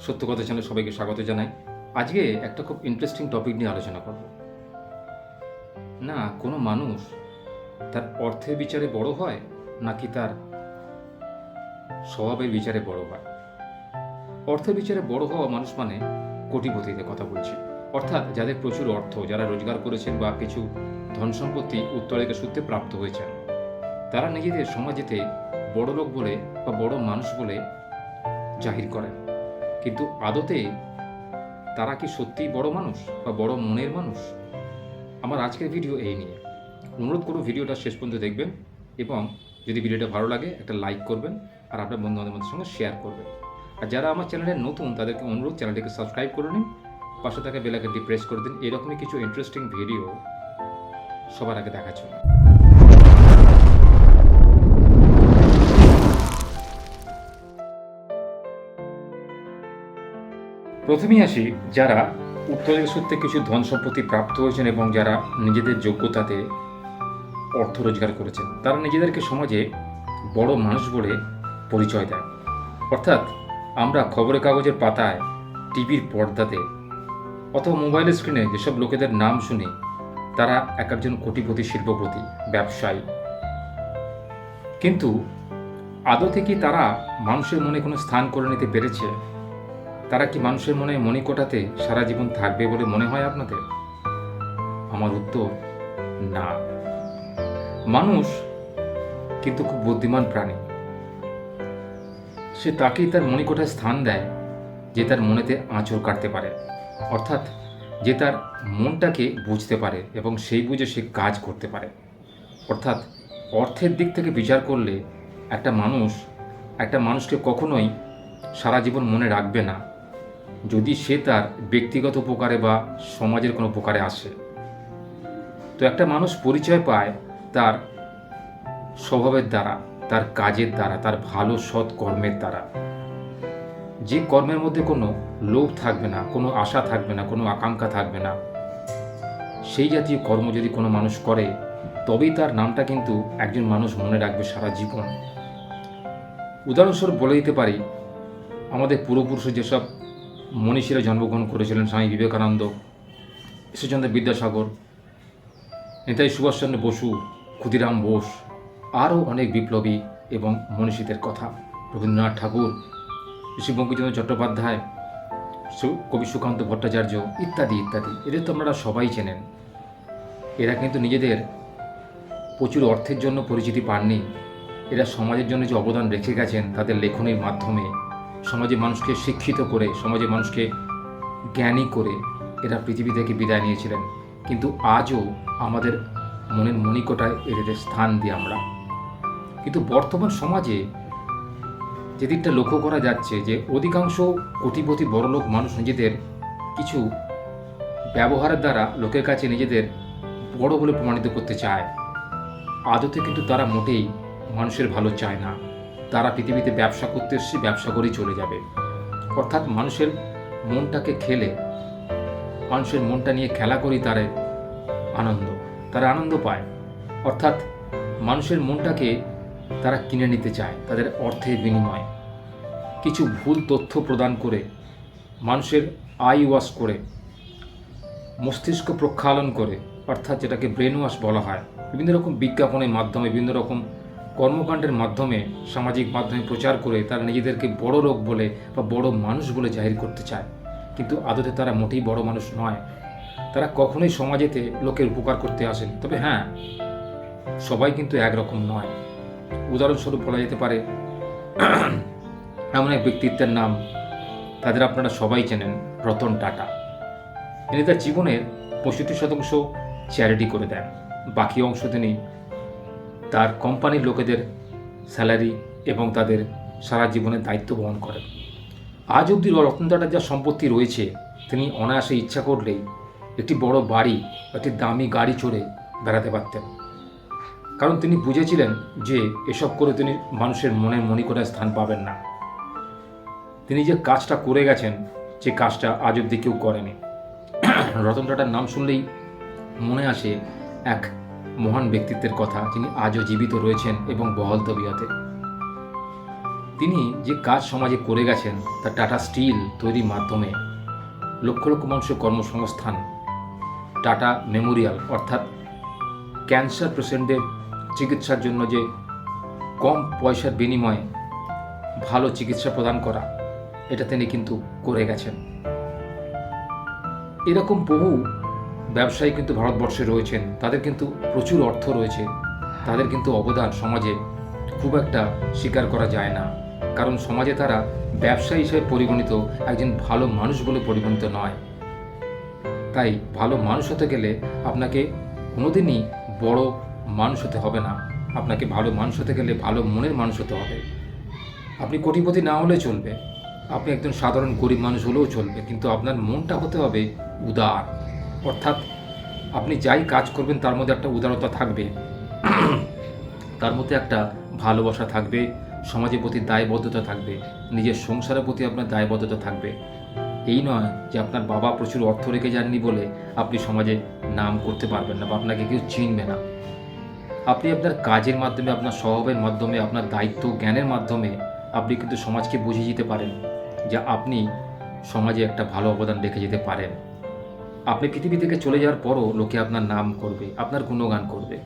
সত্য কথা চ্যানেলে সবাইকে স্বাগত জানাই। আজকে একটা খুব ইন্টারেস্টিং টপিক নিয়ে আলোচনা করব। না, কোনো মানুষ তার অর্থের বিচারে বড় হয় নাকি তার স্বভাবের বিচারে বড় হয়? অর্থের বিচারে বড় হওয়া মানুষ মানে কোটিপতিদের কথা বলছি। অর্থাৎ যাদের প্রচুর অর্থ, যারা রোজগার করেছেন বা কিছু ধন সম্পত্তি উত্তরাধিকার সূত্রে প্রাপ্ত হয়েছেন, তারা নিজেদের সমাজেতে বড় লোক বলে বা বড় মানুষ বলে জাহির করেন। কিন্তু আদতে তারা কি সত্যিই বড় মানুষ বা বড় মনের মানুষ? আমার আজকের ভিডিও এই নিয়ে। অনুরোধ করব ভিডিওটা শেষ পর্যন্ত দেখবেন এবং যদি ভিডিওটা ভালো লাগে একটা লাইক করবেন আর আপনার বন্ধু বান্ধবের সঙ্গে শেয়ার করবেন। আর যারা আমার চ্যানেলে নতুন তাদেরকে অনুরোধ, চ্যানেলটিকে সাবস্ক্রাইব করে নিন, পাশে থাকা বেলাইকনটি প্রেস করে দিন। এরকমই কিছু ইন্টারেস্টিং ভিডিও সবার আগে দেখার জন্য। প্রথমেই আসি যারা উত্তরের সূত্রে কিছু ধন সম্পত্তি প্রাপ্ত হয়েছেন এবং যারা নিজেদের যোগ্যতাতে অর্থ রোজগার করেছেন, তারা নিজেদেরকে সমাজে বড় মানুষ বলে পরিচয় দেয়। অর্থাৎ আমরা খবরের কাগজের পাতায়, টিভির পর্দাতে অথবা মোবাইলের স্ক্রিনে যেসব লোকেদের নাম শুনি, তারা এক একজন কোটিপতি, শিল্পপতি, ব্যবসায়ী। কিন্তু আদৌ কি তারা মানুষের মনে কোনো স্থান করে নিতে পেরেছে? তারা কি মানুষের মনে মণিকোটাতে সারা জীবন থাকবে বলে মনে হয় আপনাদের? আমার উত্তর, না। মানুষ কিন্তু খুব বুদ্ধিমান প্রাণী। সে তাকেই তার মণিকোটায় স্থান দেয়, যে তার মনেতে আঁচড় কাটতে পারে। অর্থাৎ যে তার মনটাকে বুঝতে পারে এবং সেই বুঝে সে কাজ করতে পারে। অর্থাৎ অর্থের দিক থেকে বিচার করলে একটা মানুষ, একটা মানুষকে কখনোই সারা জীবন মনে রাখবে না। যদি সে তার ব্যক্তিগত উপকারে বা সমাজের কোনো উপকারে আসে। তো একটা মানুষ পরিচয় পায় তার স্বভাবের দ্বারা, তার কাজের দ্বারা, তার ভালো সৎ কর্মের দ্বারা। যে কর্মের মধ্যে কোনো লোভ থাকবে না, কোনো আশা থাকবে না, কোনো আকাঙ্ক্ষা থাকবে না, সেই জাতীয় কর্ম যদি কোনো মানুষ করে, তবেই তার নামটা কিন্তু একজন মানুষ মনে রাখবে সারা জীবন। উদাহরণস্বরূপ বলে দিতে পারি, আমাদের পূর্বপুরুষ যেসব মনীষীরা জন্মগ্রহণ করেছিলেন স্বামী বিবেকানন্দ, ঈশ্বরচন্দ্র বিদ্যাসাগর নেতাজি সুভাষচন্দ্র বসু, ক্ষুদিরাম বোস, আরও অনেক বিপ্লবী এবং মনীষীদের কথা। রবীন্দ্রনাথ ঠাকুর, ঋষি বঙ্কিমচন্দ্র চট্টোপাধ্যায় কবি সুকান্ত ভট্টাচার্য ইত্যাদি ইত্যাদি। এদের তো আপনারা সবাই চেনেন। এরা কিন্তু নিজেদের প্রচুর অর্থের জন্য পরিচিতি পাননি। এরা সমাজের জন্য যে অবদান রেখে গেছেন তাদের লেখনীর মাধ্যমে সমাজে মানুষকে শিক্ষিত করে, সমাজে মানুষকে জ্ঞানী করে এরা পৃথিবী থেকে বিদায় নিয়েছিলেন। কিন্তু আজও আমাদের মনের মণিকোটায় এদের স্থান দিই আমরা। কিন্তু বর্তমান সমাজে যে দিকটা লক্ষ্য করা যাচ্ছে যে অধিকাংশ কোটিপতি বড়লোক মানুষ নিজেদের কিছু ব্যবহারের দ্বারা লোকের কাছে নিজেদের বড় বলে প্রমাণিত করতে চায়। আদতে কিন্তু তারা মোটেই মানুষের ভালো চায় না। তারা পৃথিবীতে ব্যবসা করতে এসছে ব্যবসা করেই চলে যাবে। অর্থাৎ মানুষের মনটাকে খেলে, মানুষের মনটা নিয়ে খেলা করেই তারা আনন্দ তারা আনন্দ পায়। অর্থাৎ মানুষের মনটাকে তারা কিনে নিতে চায়, তাদের অর্থের বিনিময়ে। কিছু ভুল তথ্য প্রদান করে, মানুষের আই ওয়াশ করে, মস্তিষ্ক প্রক্ষালন করে, অর্থাৎ যেটাকে ব্রেন ওয়াশ বলা হয়। বিভিন্ন রকম বিজ্ঞাপনের মাধ্যমে, বিভিন্ন রকম কর্মকাণ্ডের মাধ্যমে, সামাজিক মাধ্যমে প্রচার করে তারা নিজেদেরকে বড় লোক বলে বা বড় মানুষ বলে জাহির করতে চায়। কিন্তু আদতে তারা মোটেই বড় মানুষ নয়। তারা কখনোই সমাজেতে লোকের উপকার করতে আসেন। তবে হ্যাঁ সবাই কিন্তু একরকম নয়। উদাহরণস্বরূপ বলা যেতে পারে, এমন এক ব্যক্তিত্বের নাম, তাদের আপনারা সবাই চেনেন, রতন টাটা। তিনি তার জীবনের পঁয়ষট্টি শতাংশ চ্যারিটি করে দেন। বাকি অংশ তিনি তার কোম্পানির লোকেদের স্যালারি এবং তাদের সারা জীবনের দায়িত্ব বহন করেন। আজ অবধি রতন টাটার যা সম্পত্তি রয়েছে, তিনি অনায়াসে ইচ্ছা করলেই একটি বড় বাড়ি একটি দামি গাড়ি চড়ে বেড়াতে পারতেন। কারণ তিনি বুঝেছিলেন যে এসব করে তিনি মানুষের মনের মণিকোটায় স্থান পাবেন না। তিনি যে কাজটা করে গেছেন যে কাজটা আজ অবধি কেউ করেনি। রতন টাটার নাম শুনলেই মনে আসে এক মহান ব্যক্তিত্বের কথা যিনি আজও জীবিত রয়েছেন এবং বহল তবিয়তে। তিনি যে কাজ সমাজে করে গেছেন, তা টাটা স্টিল তৈরির মাধ্যমে লক্ষ লক্ষ মানুষের কর্মসংস্থান, টাটা মেমোরিয়াল অর্থাৎ ক্যান্সার পেশেন্টদের চিকিৎসার জন্য যে কম পয়সার বিনিময়ে ভালো চিকিৎসা প্রদান করা, এটা তিনি কিন্তু করে গেছেন। এরকম বহু ব্যবসায়ী কিন্তু ভারতবর্ষে রয়েছেন, তাদের কিন্তু প্রচুর অর্থ রয়েছে, তাদের কিন্তু অবদান সমাজে খুব একটা স্বীকার করা যায় না। কারণ সমাজে তারা ব্যবসায়ী হিসেবে পরিগণিত একজন ভালো মানুষ বলে পরিগণিত নয়। তাই ভালো মানুষ হতে গেলে আপনাকে কোনোদিনই বড় মানুষ হতে হবে না। আপনাকে ভালো মানুষ হতে গেলে ভালো মনের মানুষ হতে হবে। আপনি কোটিপতি না হলে চলবে। আপনি একজন সাধারণ গরিব মানুষ হলেও চলবে। কিন্তু আপনার মনটা হতে হবে উদার। অর্থাৎ আপনি যাই কাজ করবেন, তার মধ্যে একটা উদারতা থাকবে। তার মধ্যে একটা ভালোবাসা থাকবে, সমাজের প্রতি দায়বদ্ধতা থাকবে, নিজের সংসারের প্রতি আপনার দায়বদ্ধতা থাকবে। এই নয় যে আপনার বাবা প্রচুর অর্থ রেখে যাননি বলে আপনি সমাজে নাম করতে পারবেন না বা আপনাকে কেউ চিনবে না। আপনি আপনার কাজের মাধ্যমে, আপনার স্বভাবের মাধ্যমে, আপনার দায়িত্ব জ্ঞানের মাধ্যমে আপনি কিন্তু সমাজকে বুঝিয়ে দিতে পারেন যে আপনি সমাজে একটা ভালো অবদান রেখে যেতে পারেন। আপনি পৃথিবী থেকে চলে যাওয়ার পরও লোকে আপনার নাম করবে, আপনার গুণগান করবে।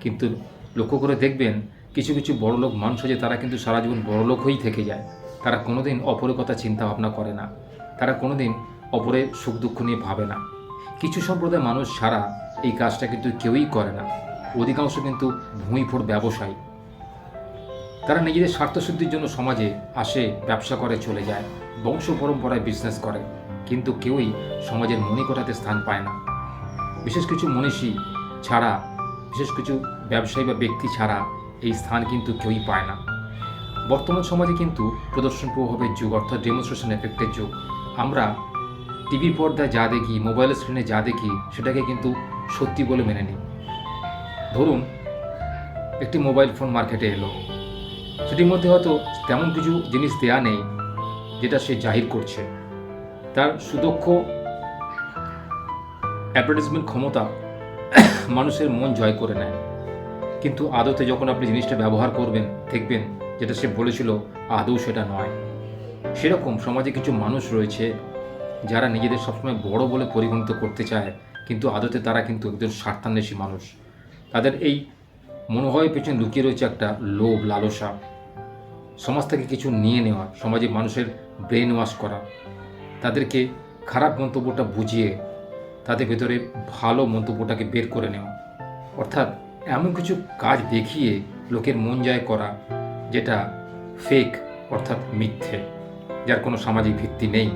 কিন্তু লক্ষ্য করে দেখবেন, কিছু কিছু বড়লোক মানুষ যে তারা কিন্তু সারা জীবন বড়লোক হয়েই থেকে যায়। তারা কোনোদিন অপরের কথা চিন্তা ভাবনা করে না। তারা কোনোদিন অপরের সুখ দুঃখ নিয়ে ভাবে না। কিছু সম্প্রদায়ের মানুষ ছাড়া এই কাজটা কিন্তু কেউই করে না। অধিকাংশ কিন্তু ভূঁইফোড় ব্যবসায়ী। তারা নিজেদের স্বার্থসিদ্ধির জন্য সমাজে আসে, ব্যবসা করে, চলে যায়। বংশ পরম্পরায় বিজনেস করে। কিন্তু কেউই সমাজের মণিকোঠাতে স্থান পায় না। বিশেষ কিছু মনীষী ছাড়া, বিশেষ কিছু ব্যবসায়ী বা ব্যক্তি ছাড়া এই স্থান কিন্তু কেউই পায় না। বর্তমান সমাজে কিন্তু প্রদর্শন প্রভাবের যুগ অর্থাৎ ডেমনস্ট্রেশন এফেক্টের যুগ। আমরা টিভির পর্দায় যা দেখি মোবাইলের স্ক্রিনে যা দেখি, সেটাকে কিন্তু সত্যি বলে মেনে নিই। ধরুন, একটি মোবাইল ফোন মার্কেটে এলো। সেটির মধ্যে হয়তো তেমন কিছু জিনিস দেয়া নেই, যেটা সে জাহির করছে। তার সুদক্ষ অ্যাডভার্টাইজমেন্ট ক্ষমতা মানুষের মন জয় করে নেয়। কিন্তু আদতে যখন আপনি জিনিসটা ব্যবহার করবেন, দেখবেন যেটা সে বলেছিল, আদৌ সেটা নয়। সেরকম সমাজে কিছু মানুষ রয়েছে যারা নিজেদের সবসময় বড় বলে পরিগণিত করতে চায়, কিন্তু আদতে তারা কিন্তু একজন স্বার্থান্বেষী মানুষ। তাদের এই মনোভাবের পেছনে লুকিয়ে রয়েছে একটা লোভ, লালসা। সমাজ থেকে কিছু নিয়ে নেওয়া, সমাজে মানুষের ব্রেন ওয়াশ করা। তাদেরকে খারাপ মন্তব্যটা বুঝিয়ে তাদের ভেতরে ভালো মন্তব্যটাকে বের করে নেওয়া। অর্থাৎ এমন কিছু কাজ দেখিয়ে লোকের মন জয় করা যেটা ফেক অর্থাৎ মিথ্যে, যার কোনো সামাজিক ভিত্তি নেই।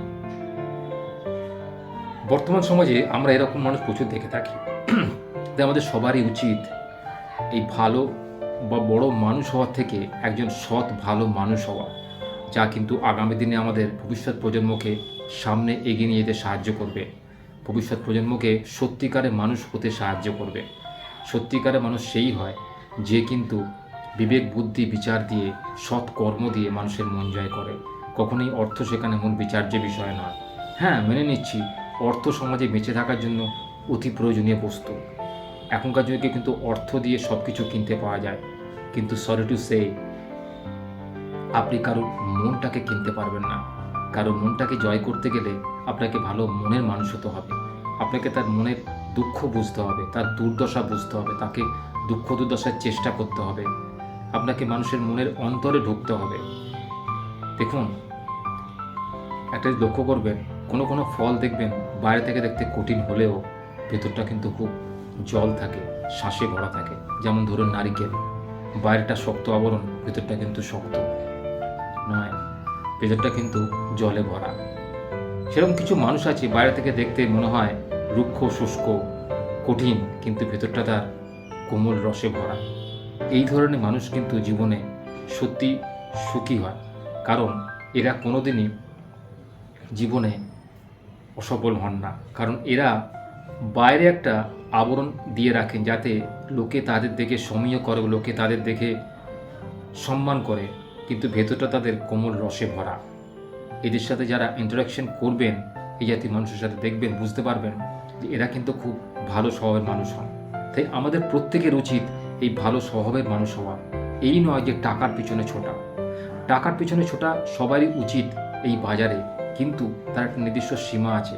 বর্তমান সমাজে আমরা এরকম মানুষ প্রচুর দেখে থাকি। তাই আমাদের সবারই উচিত এই ভালো বা বড় মানুষ হওয়ার থেকে একজন সৎ, ভালো মানুষ হওয়া। যা কিন্তু আগামী দিনে আমাদের ভবিষ্যৎ প্রজন্মকে সামনে এগিয়ে নিয়ে যেতে সাহায্য করবে। ভবিষ্যৎ প্রজন্মকে সত্যিকারে মানুষ হতে সাহায্য করবে। সত্যিকারে মানুষ সেই হয় যে কিন্তু বিবেক, বুদ্ধি, বিচার দিয়ে, সৎ কর্ম দিয়ে মানুষের মন জয় করে। কখনোই অর্থ সেখানে মূল বিচার্য বিষয় নয়। হ্যাঁ মেনে নিচ্ছি, অর্থ সমাজে বেঁচে থাকার জন্য অতি প্রয়োজনীয় বস্তু। এখনকার যুগে কিন্তু অর্থ দিয়ে সব কিছু কিনতে পাওয়া যায়। কিন্তু সরি টু সে আপনি কারোর মনটাকে কিনতে পারবেন না। কারও মনটাকে জয় করতে গেলে আপনাকে ভালো মনের মানুষ হতে হবে। আপনাকে তার মনের দুঃখ বুঝতে হবে, তার দুর্দশা বুঝতে হবে, তাকে দুঃখ দুর্দশার চেষ্টা করতে হবে। আপনাকে মানুষের মনের অন্তরে ঢুকতে হবে। দেখুন, একটা লক্ষ্য করবেন, কোনো কোনো ফল দেখবেন, বাইরে থেকে দেখতে কঠিন হলেও ভেতরটা কিন্তু খুব জল থাকে, শ্বাসে ভরা থাকে। যেমন ধরুন নারিকেল। বাইরেটা শক্ত আবরণ, ভেতরটা কিন্তু শক্ত। নয়। ভেতরটা কিন্তু জলে ভরা। সেরকম কিছু মানুষ আছে, বাইরে থেকে দেখতে মনে হয় রুক্ষ, শুষ্ক, কঠিন, কিন্তু ভেতরটা তার কোমল রসে ভরা। এই ধরনের মানুষ কিন্তু জীবনে সত্যি সুখী হয়, কারণ এরা কোনোদিনই জীবনে অসফল হন না। কারণ এরা বাইরে একটা আবরণ দিয়ে রাখেন যাতে লোকে তাদের দেখে সমীহ করে, লোকে তাদের দেখে সম্মান করে। কিন্তু ভেতরটা তাদের কোমল রসে ভরা। এদের সাথে যারা ইন্টারাকশন করবেন, এই জাতীয় মানুষের সাথে দেখবেন, বুঝতে পারবেন যে এরা কিন্তু খুব ভালো স্বভাবের মানুষ হন। তাই আমাদের প্রত্যেকের উচিত এই ভালো স্বভাবের মানুষ হওয়া। এই নয় যে টাকার পিছনে ছোটা। টাকার পিছনে ছোটা সবারই উচিত এই বাজারে, কিন্তু তার একটা নির্দিষ্ট সীমা আছে।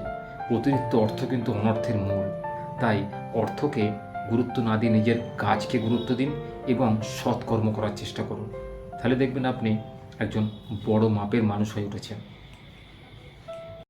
অতিরিক্ত অর্থ কিন্তু অনর্থের মূল। তাই অর্থকে গুরুত্ব না দিয়ে নিজের কাজকে গুরুত্ব দিন এবং সৎকর্ম করার চেষ্টা করুন। তাহলে দেখবেন আপনি একজন বড় মাপের মানুষ হয়ে উঠেছেন।